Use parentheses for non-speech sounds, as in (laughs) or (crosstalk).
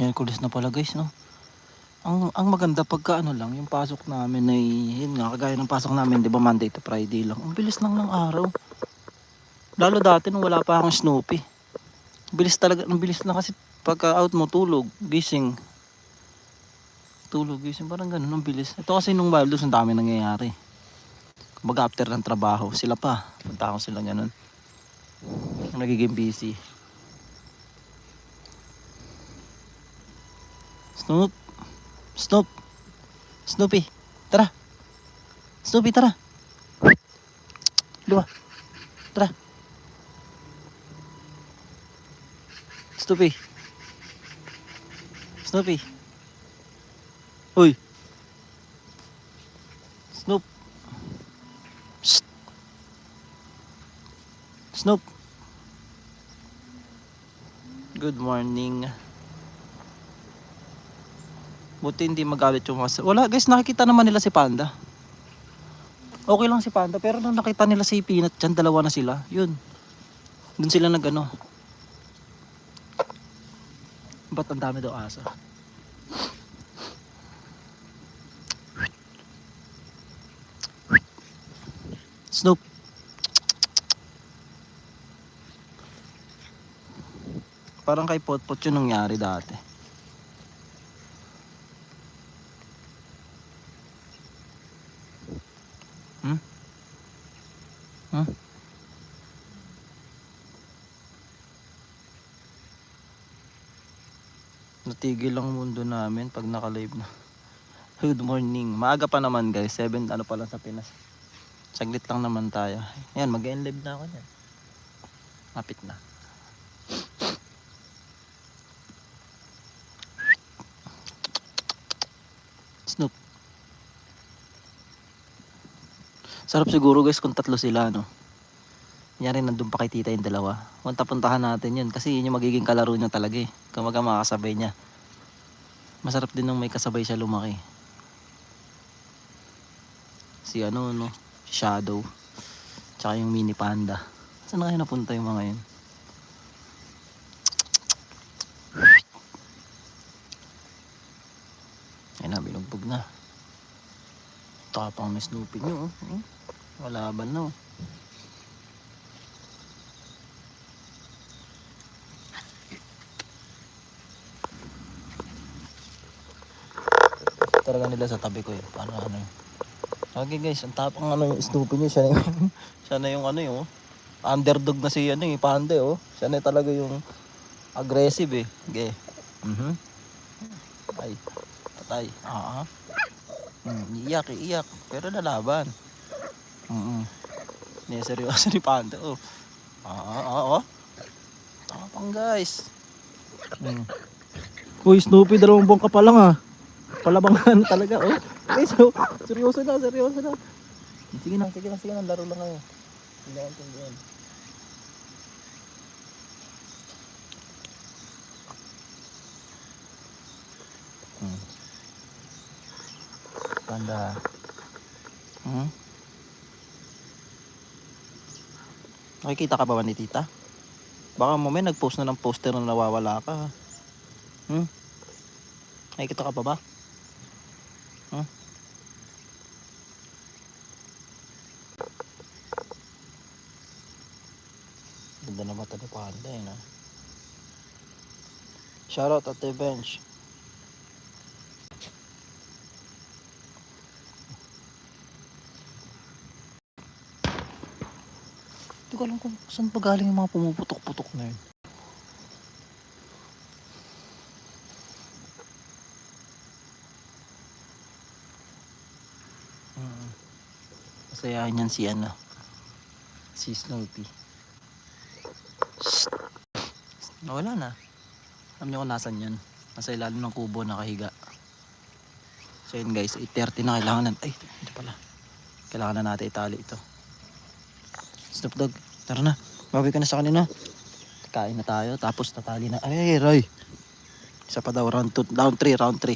Miyerkules na pala guys, no? Ang, ang maganda pagka ano lang, yung pasok namin ay, yun nga, kagaya ng pasok namin, di ba Monday to Friday lang. Ang bilis lang ng araw. Lalo dati nung wala pa akong Snoopy. Bilis talaga, ang bilis na kasi pagka out mo, tulog, gising. Tulog, gising, parang ganun, ang bilis. Ito kasi nung Wildus, ang dami nangyayari. Kumbaga after ng trabaho, sila pa. Punta ako sila ganun. Nagiging busy. Snoop. Snoop. Snoopy. Tara. Snoopy, tara. Luwa. Tara. Snoopy. Snoopy. Hoy. Snoop. Psst. Snoop. Good morning. Buti hindi magalit yung mga... Wala guys, nakikita naman nila si Panda. Okay lang si Panda, pero nung nakita nila si Peanut dyan, dalawa na sila. Yun. Doon sila nag ano. Ba't ang dami daw asa? Snoop. Parang kay Potpot yun nangyari dati. Hmm? Natigil ang mundo namin pag naka-live na. (laughs) Good morning. Maaga pa naman guys. 7 ano pa lang sa Pinas. Saglit lang naman tayo. Ayan, mag-end live na ako dyan. Mapit na. Snoop. Sarap siguro guys kung tatlo sila no. Kunyari nandun pa kay tita yung dalawa. Punta puntahan natin yun kasi yun yung magiging kalaro niya talaga eh. Kumaga makakasabay niya. Masarap din nung may kasabay siya lumaki. Si ano no, Shadow. Tsaka yung mini panda. Saan na kayo napunta yung mga yun? Ayun na, binugbog na. Tapang ni Snoopy nyo. Oh. Hmm? Walaban na. Oh. Talaga nila sa tabi ko yun. Paano ano yun. Okay guys, ang tapang ano yung Snoopy nyo. Siya na yung, (laughs) siya na yung ano yung underdog na si ano yung pande oh. Siya na talaga yung aggressive eh. Okay. Mhm. Ay. Patay. Ah. Mm, iyak, iyak. Pero nalaban. Mm. Hindi seryoso ni Panda. Oh. Ah, ah, oh. Tapang guys. Mm. Uy, Snoopy, dalawang buwan ka pa lang ah. Palabangan talaga, oh. Okay, so, seryoso na, seryoso na. Sige na, sige na, sige na, laro lang kayo. Hindi na intindihan. Hmm. Panda. Hmm? Nakikita ka ba ba ni tita? Baka mamaya nag-post na ng poster na nawawala ka. Hmm? Nakikita ka pa ba? Hmm? Ganda na mata ni Panda eh. Shoutout at the bench. Ko alam kung saan pa galing yung mga pumuputok-putok na yun. Mm. Masayahan yan si ano. Si Snoopy. Shh. Nawala na. Alam niyo kung nasan yan. Nasa ilalim ng kubo nakahiga. So yun guys, 8.30 na kailangan na. Ay, ito pala. Kailangan na natin itali ito. Snoop Dogg, tara na. Bawi ka na sa kanina. Kain na tayo, tapos tatali na. Ay, Roy. Isa pa daw, round 2, round 3, round 3.